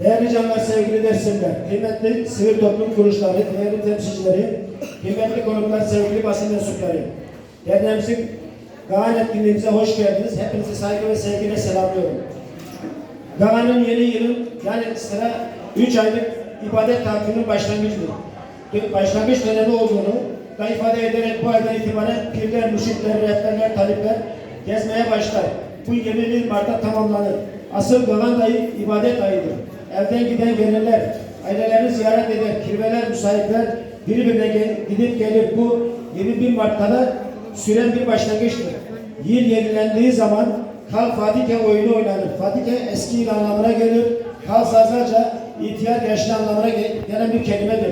Değerli canlar, sevgili dersimler, kıymetli sivil toplum kuruluşları, değerli temsilcileri, kıymetli konuklar, sevgili basın mensupları. Derneğimizin Gaan etkinliğimize hoş geldiniz. Hepinizi saygı ve sevgiyle selamlıyorum. Gaan'ın yeni yılın yani sıra 3 aylık ibadet tatilinin başlangıcıdır. Başlangıç dönemi olduğunu da ifade ederek bu aydan itibaren pirler, müşrikler, rehberler, talipler gezmeye başlar. Bu 21 Mart'ta tamamlanır. Asıl Gavan ayı ibadet ayıdır. Evden giden gelirler, ailelerini ziyaret eder, kirveler, müsahipler birbirine gel- gidip gelir. Bu 21 Mart'ta da süren bir başlangıçtır. Yıl yenilendiği zaman Kal Fatike oyunu oynanır. Fatike eski yıl anlamına gelir. Kal Sazlarca ihtiyar yaşlı anlamına ge- gelen bir kelimedir.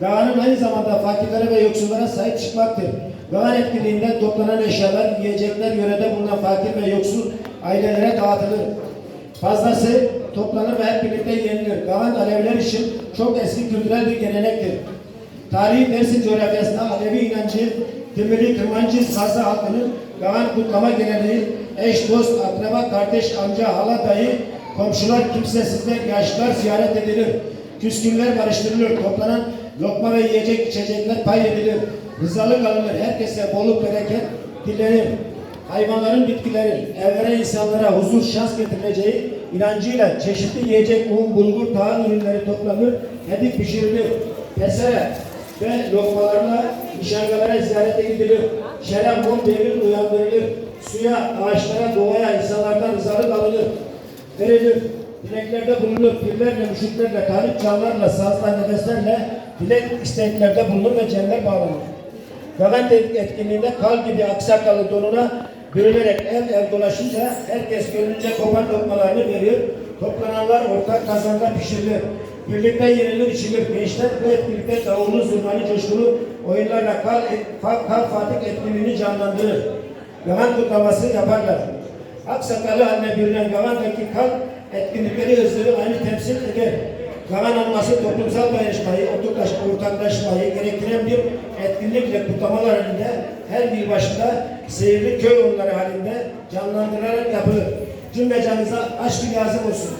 Gağanın aynı zamanda fakirlere ve yoksullara sahip çıkmaktır. Gağan etkinliğinde toplanan eşyalar, yiyecekler yörede bulunan fakir ve yoksul ailelere dağıtılır. Fazlası toplanır ve hep birlikte yenilir. Gağan Aleviler için çok eski kültürel bir gelenektir. Tarihi Mersin coğrafyasında Alevi inancı, Tümülü, Kırmancı, Sazlı halkının Gağan kutlama geleneği, eş, dost, akraba, kardeş, amca, hala, dayı, komşular, kimsesizler, yaşlılar ziyaret edilir. Küskünler barıştırılır, toplanan lokma ve yiyecek içecekler pay edilir. Rızalık alınır, herkese bolluk bereket dilenir. Hayvanların, bitkilerin, evlere, insanlara huzur, şans getirileceği inancıyla çeşitli yiyecek, un, bulgur, tahan ürünleri toplanır, hedif pişirilir. Pesere ve lokmalarla nişangalara ziyarete gidilir. Şeref, mum, devir uyandırılır. Suya, ağaçlara, doğaya, insanlardan rızalık alınır. Verilir. Dileklerde bulunur. Pirlerle, müşriklerle, talip çağlarla, sazla, nefeslerle dilek isteklerde bulunur ve cennet bağlanır. Gavent etkinliğinde kal gibi aksakalı donuna bürünerek ev ev dolaşınca herkes gönlünce kopan lokmalarını veriyor. Toplananlar ortak kazanda pişirilir. Birlikte yenilir içilir. Gençler bu etkinlikte davullu, zurnalı, coşkulu oyunlarla kal, kal, kal Fatih etkinliğini canlandırır. Gavan kutlaması yaparlar. Aksakallı haline bürünen Gavan'daki kal etkinlikleri hızları aynı temsil eder. Gavan olması toplumsal dayanışmayı, ortaklaş, ortaklaşmayı gerektiren bir etkinlikle kutlamalar halinde her bir başında seyirli köy oyunları halinde canlandırarak yapılır. Cümle canınıza aşkı lazım olsun.